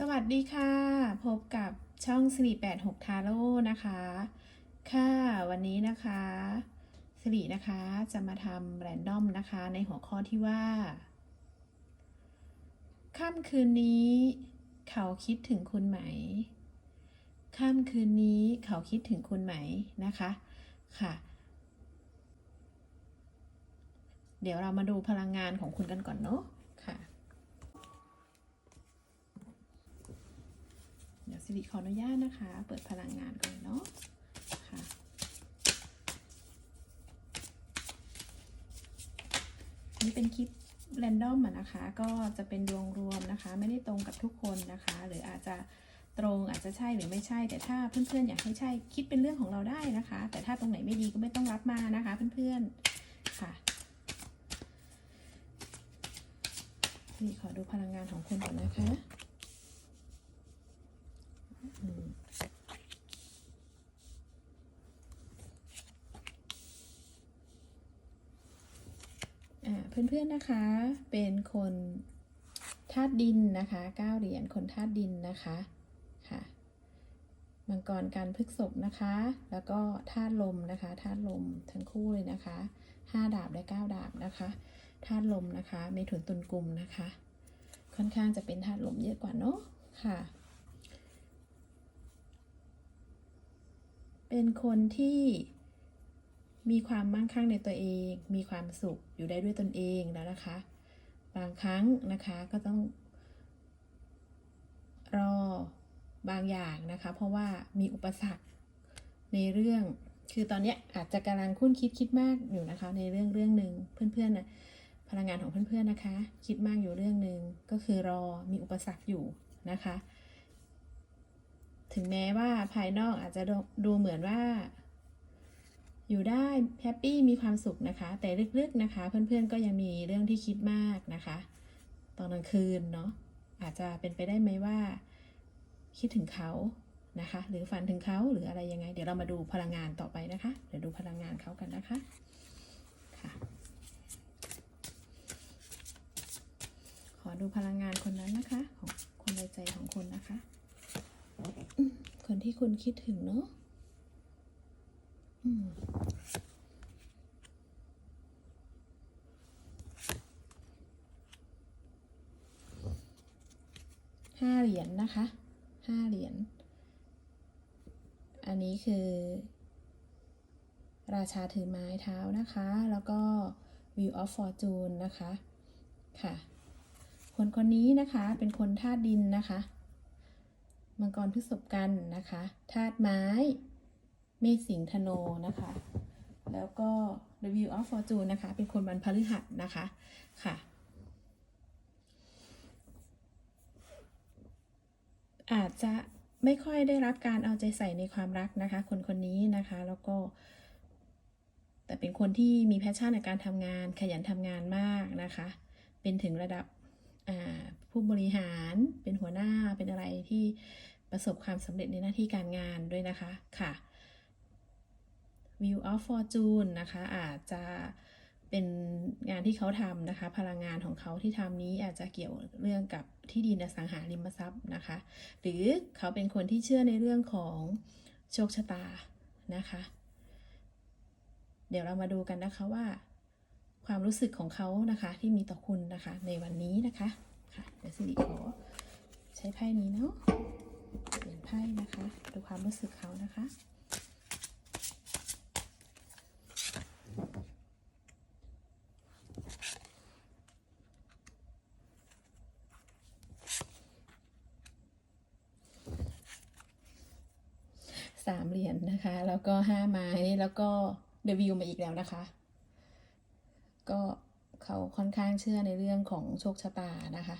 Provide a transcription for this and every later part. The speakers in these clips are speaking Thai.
สวัสดีค่ะ พบกับช่องสิริ86 ทาโร่นะคะ ค่ะวันนี้นะคะสิรินะคะจะมาทำแรนดอมนะคะในหัวข้อที่ว่าค่ำคืนนี้ เขาคิดถึงคุณไหมค่ำคืนนี้เขาคิดถึงคุณไหมนะคะค่ะ เดี๋ยวเรามาดูพลังงานของคุณกันก่อนเนาะค่ะ เดี๋ยว สิริขออนุญาตนะคะ เปิดพลังงานก่อนเนาะค่ะนี่เป็นคลิปแรนดอมอะนะคะ ก็จะเป็นดวงรวมนะคะ ไม่ได้ตรงกับทุกคนนะคะ หรืออาจจะตรงอาจจะใช่หรือไม่ใช่ แต่ถ้าเพื่อนๆอยากให้ใช่คิดเป็นเรื่องของเราได้นะคะ แต่ถ้าตรงไหนไม่ดีก็ไม่ต้องรับมานะคะ เพื่อนๆค่ะนี่ขอดูพลังงานของคุณก่อนนะคะ อืมอ่า เพื่อนๆนะคะ เป็นคนธาตุดินนะคะเก้าเหรียญคนธาตุดินนะคะค่ะมังกรการพฤกษบนะคะ แล้วก็ธาตุลมนะคะธาตุลมทั้งคู่เลยนะคะห้าดาบและเก้าดาบนะคะธาตุลมนะคะเมถุนตุลกลุ่มนะคะ ค่อนข้างจะเป็นธาตุลมเยอะกว่าเนาะค่ะ เป็นคนที่ มีความมั่งคั่งในตัวเอง มีความสุขอยู่ได้ด้วยตนเองแล้วนะคะ บางครั้งนะคะก็ต้อง รอบางอย่างนะคะ เพราะว่ามีอุปสรรคในเรื่อง คือตอนนี้อาจจะกำลังคุ้นคิดคิดมากอยู่นะคะ ในเรื่องเรื่องหนึ่งเพื่อนๆนะพลังงานของเพื่อนๆนะคะ คิดมากอยู่เรื่องหนึ่งก็คือรอมีอุปสรรคอยู่นะคะ ถึงแม้ว่าภายนอกอาจจะดูดูเหมือนว่า อยู่ได้แฮปปี้มีความสุขนะคะ แต่ลึกๆนะคะ เพื่อนๆก็ยังมีเรื่องที่คิดมากนะคะ ตอนกลางคืนเนาะอาจจะเป็นไปได้ไหมว่า คิดถึงเขานะคะ หรือฝันถึงเขาหรืออะไรยังไง เดี๋ยวเรามาดูพลังงานต่อไปนะคะ เดี๋ยวดูพลังงานเขากันนะคะค่ะขอดูพลังงานคนนั้นนะคะ ของคนในใจของคุณนะคะ คนที่คุณคิดถึงเนาะ ห้าเหรียญนะคะ ห้าเหรียญ อันนี้คือ ราชาถือไม้เท้านะคะ แล้วก็ View of Fortune นะคะ ค่ะ คนคนนี้นะคะเป็นคนธาตุดินนะคะ มังกรพฤษภกันนะคะ ธาตุไม้ เมษสิงธโนนะคะ แล้วก็ The View of Fortune นะคะ เป็นคนวันพฤหัสนะคะ ค่ะ อาจจะไม่ค่อยได้รับการเอาใจใส่ในความรักนะคะ คนคนนี้นะคะ แล้วก็ แต่เป็นคนที่มีแพชชั่นในการทำงาน ขยันทำงานมากนะคะ เป็นถึงระดับผู้บริหารเป็นหัวหน้าเป็นอะไรที่ประสบความสำเร็จในหน้าที่การงานด้วยนะคะ ค่ะ View of Fortune นะคะอาจจะเป็นงานที่เขาทำนะคะ พลังงานของเขาที่ทำนี้อาจจะเกี่ยวเรื่องกับที่ดินอสังหาริมทรัพย์นะคะ หรือเขาเป็นคนที่เชื่อในเรื่องของโชคชะตานะคะ เดี๋ยวเรามาดูกันนะคะว่า ความรู้สึกของเขานะคะที่มีต่อคุณนะคะ ในวันนี้นะคะค่ะเดี๋ยวสิริขอใช้ไพ่นี้เนาะเปลี่ยนไพ่นะคะ ดูความรู้สึกเขานะคะ สามเหรียญนะคะ แล้วก็ห้าไม้แล้วก็เดวิวมาอีกแล้วนะคะ ก็เขาค่อนข้างเชื่อในเรื่องของโชคชะตานะคะ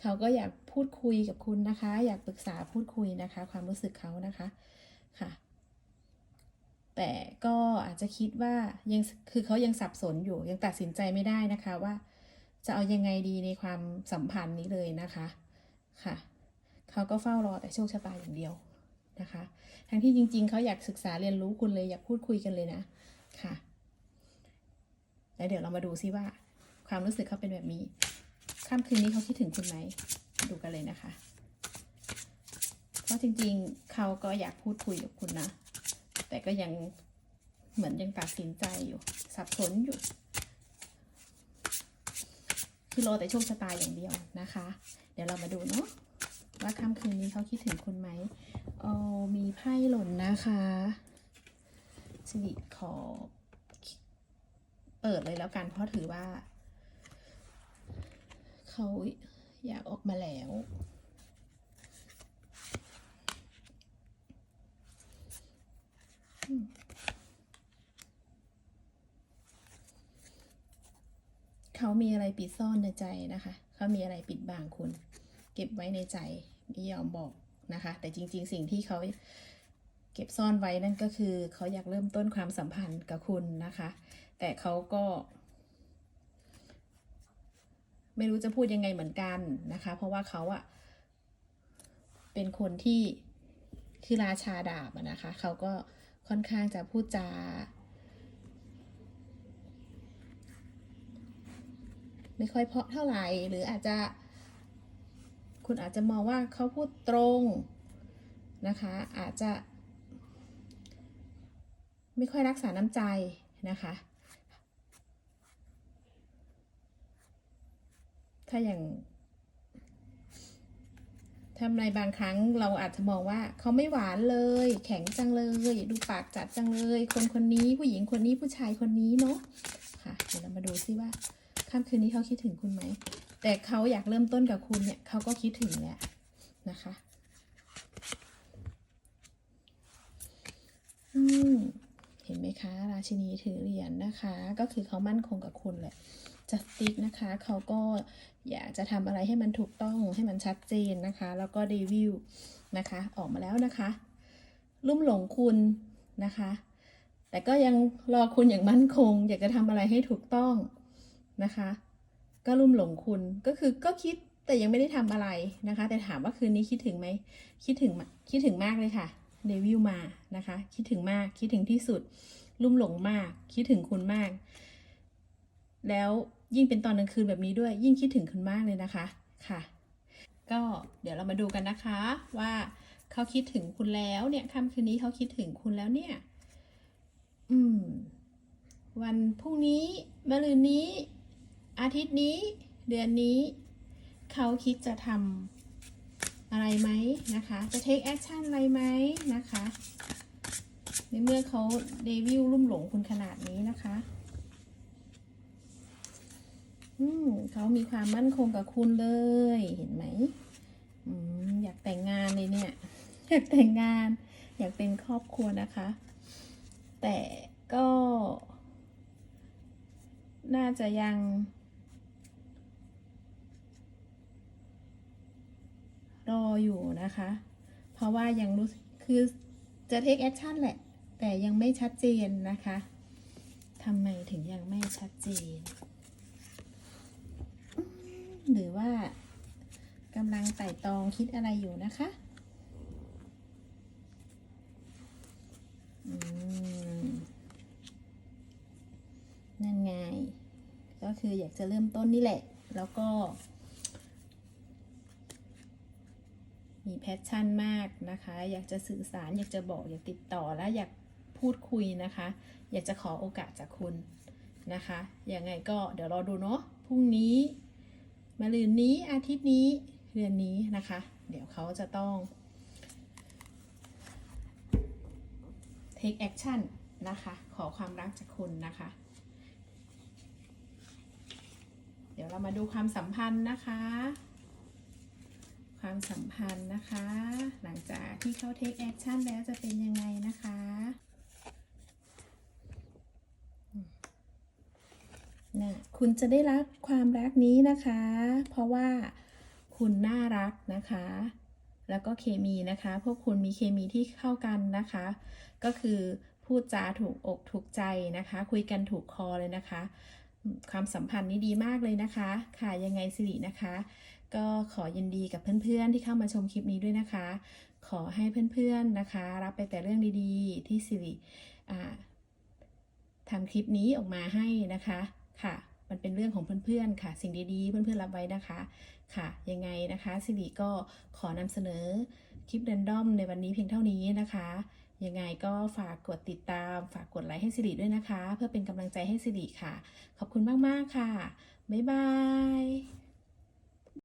เขาก็อยากพูดคุยกับคุณนะคะ อยากปรึกษาพูดคุยนะคะ ความรู้สึกเขานะคะค่ะ แต่ก็อาจจะคิดว่ายังคือเขายังสับสนอยู่ยังตัดสินใจไม่ได้นะคะว่า จะเอายังไงดีในความสัมพันธ์นี้เลยนะคะค่ะ เขาก็เฝ้ารอแต่โชคชะตาอย่างเดียวนะคะ ทั้งที่จริง ๆ เขาอยากศึกษาเรียนรู้คุณเลยอยากพูดคุยกันเลยนะค่ะแล้วเดี๋ยวเรามาดูซิว่า ความรู้สึกเขาเป็นแบบนี้ค่ำคืนนี้เขาคิดถึงคุณไหมดูกันเลยนะคะ เพราะจริงๆ เขาก็อยากพูดคุยกับคุณนะ แต่ก็ยังเหมือนยังตัดสินใจอยู่ สับสนอยู่ คือรอแต่โชคชะตาอย่างเดียวนะคะ เดี๋ยวเรามาดูเนาะ ว่าค่ำคืนนี้เขาคิดถึงคุณไหมเออมีไพ่หล่นนะคะสิริขอ เปิดเลยแล้วกันเพราะถือว่าเขาอยากออกมาแล้วเขามีอะไรปิดซ่อนในใจนะคะ เขามีอะไรปิดบังคุณ เก็บไว้ในใจไม่ยอมบอกนะคะ แต่จริง ๆ สิ่งที่เขาเก็บซ่อนไว้นั่นก็คือเขาอยากเริ่มต้นความสัมพันธ์กับคุณนะคะ แต่เขาก็ ไม่รู้จะพูดยังไงเหมือนกันนะคะ เพราะว่าเขาอะเป็นคนที่คือราชาดาบนะคะ เขาก็ค่อนข้างจะพูดจาไม่ค่อยเพาะเท่าไหร่หรืออาจจะ คุณอาจจะมองว่าเขาพูดตรงนะคะ อาจจะ ไม่ค่อยรักษาน้ำใจนะคะ ถ้าอย่างทำในบางครั้งเราอาจจะมองว่าเขาไม่หวานเลย แข็งจังเลย ดูปากจัดจังเลย คนคนนี้ผู้หญิงคนนี้ผู้ชายคนนี้เนาะค่ะเดี๋ยวเรามาดูซิว่าค่ำคืนนี้เขาคิดถึงคุณไหม แต่เขาอยากเริ่มต้นกับคุณเนี่ยเขาก็คิดถึงแหละนะคะเห็นไหมคะ ราชินีถือเหรียญนะคะ ก็คือเขามั่นคงกับคุณแหละจัสติกนะคะเขาก็อยากจะทำอะไรให้มันถูกต้องให้มันชัดเจนนะคะ แล้วก็รีวิวนะคะ ออกมาแล้วนะคะลุ่มหลงคุณนะคะ แต่ก็ยังรอคุณอย่างมั่นคง อยากจะทำอะไรให้ถูกต้องนะคะ ก็ลุ่มหลงคุณก็คือก็คิดแต่ยังไม่ได้ทำอะไรนะคะ แต่ถามว่าคืนนี้คิดถึงไหมคิดถึงคิดถึงมากเลยค่ะเดวิลมานะคะ คิดถึงมากคิดถึงที่สุด ลุ่มหลงมาก คิดถึงคุณมาก แล้วยิ่งเป็นตอนกลางคืนแบบนี้ด้วย ยิ่งคิดถึงคุณมากเลยนะคะค่ะ ก็เดี๋ยวเรามาดูกันนะคะว่าเขาคิดถึงคุณแล้วเนี่ยค่ำคืนนี้เขาคิดถึงคุณแล้วเนี่ย อืม วันพรุ่งนี้มะรืนนี้ อาทิตย์นี้เดือนนี้ เขาคิดจะทำอะไรไหมนะคะ จะ take action อะไรไหมนะคะ ในเมื่อเขาเดวิลลุ่มหลงคุณขนาดนี้นะคะอืมเขามีความมั่นคงกับคุณเลยเห็นไหมอืมอยากแต่งงานเลยเนี่ย อยากแต่งงาน อยากเป็นครอบครัวนะคะ แต่ก็ น่าจะยัง รออยู่นะคะ เพราะว่ายังรู้คือจะ take action แหละ แต่ยังไม่ชัดเจนนะคะทำไมถึงยังไม่ชัดเจน หรือว่ากำลังไต่ตองคิดอะไรอยู่นะคะนั่นไง ก็คืออยากจะเริ่มต้นนี่แหละ แล้วก็ มีแพชชั่นมากนะคะ อยากจะสื่อสารอยากจะบอกอยากติดต่อและอยากพูดคุยนะคะ อยากจะขอโอกาสจากคุณนะคะยังไงก็เดี๋ยวรอดูเนาะพรุ่งนี้มะรืนนี้อาทิตย์นี้เดือนนี้นะคะ เดี๋ยวเขาจะต้อง take action นะคะ ขอความรักจากคุณนะคะ เดี๋ยวเรามาดูความสัมพันธ์นะคะ ความสัมพันธ์นะคะ หลังจากที่เขา take action แล้วจะเป็นยังไงนะคะนะคุณจะได้รับความรักนี้นะคะ เพราะว่าคุณน่ารักนะคะ แล้วก็เคมีนะคะ พวกคุณมีเคมีที่เข้ากันนะคะ ก็คือพูดจาถูกอกถูกใจนะคะ คุยกันถูกคอเลยนะคะ ความสัมพันธ์นี้ดีมากเลยนะคะ ค่ะยังไงสิรินะคะ ก็ขอยินดีกับเพื่อนๆที่เข้ามาชมคลิปนี้ด้วยนะคะ ขอให้เพื่อนๆนะคะ รับไปแต่เรื่องดีๆ ที่สิริทำคลิปนี้ออกมาให้นะคะค่ะ มันเป็นเรื่องของเพื่อนๆค่ะ สิ่งดีๆ เพื่อนๆรับไว้นะคะค่ะ ยังไงนะคะสิริก็ขอนำเสนอคลิป r รนดอมในวันนี้เพียงเท่านี้นะคะยังไงก็ฝากกดติดตาม ฝากกดไลค์ให้สิริด้วยนะคะ เพื่อเป็นกำลังใจให้สิริค่ะ ขอบคุณมาก ๆ ค่ะ บ๊ายบาย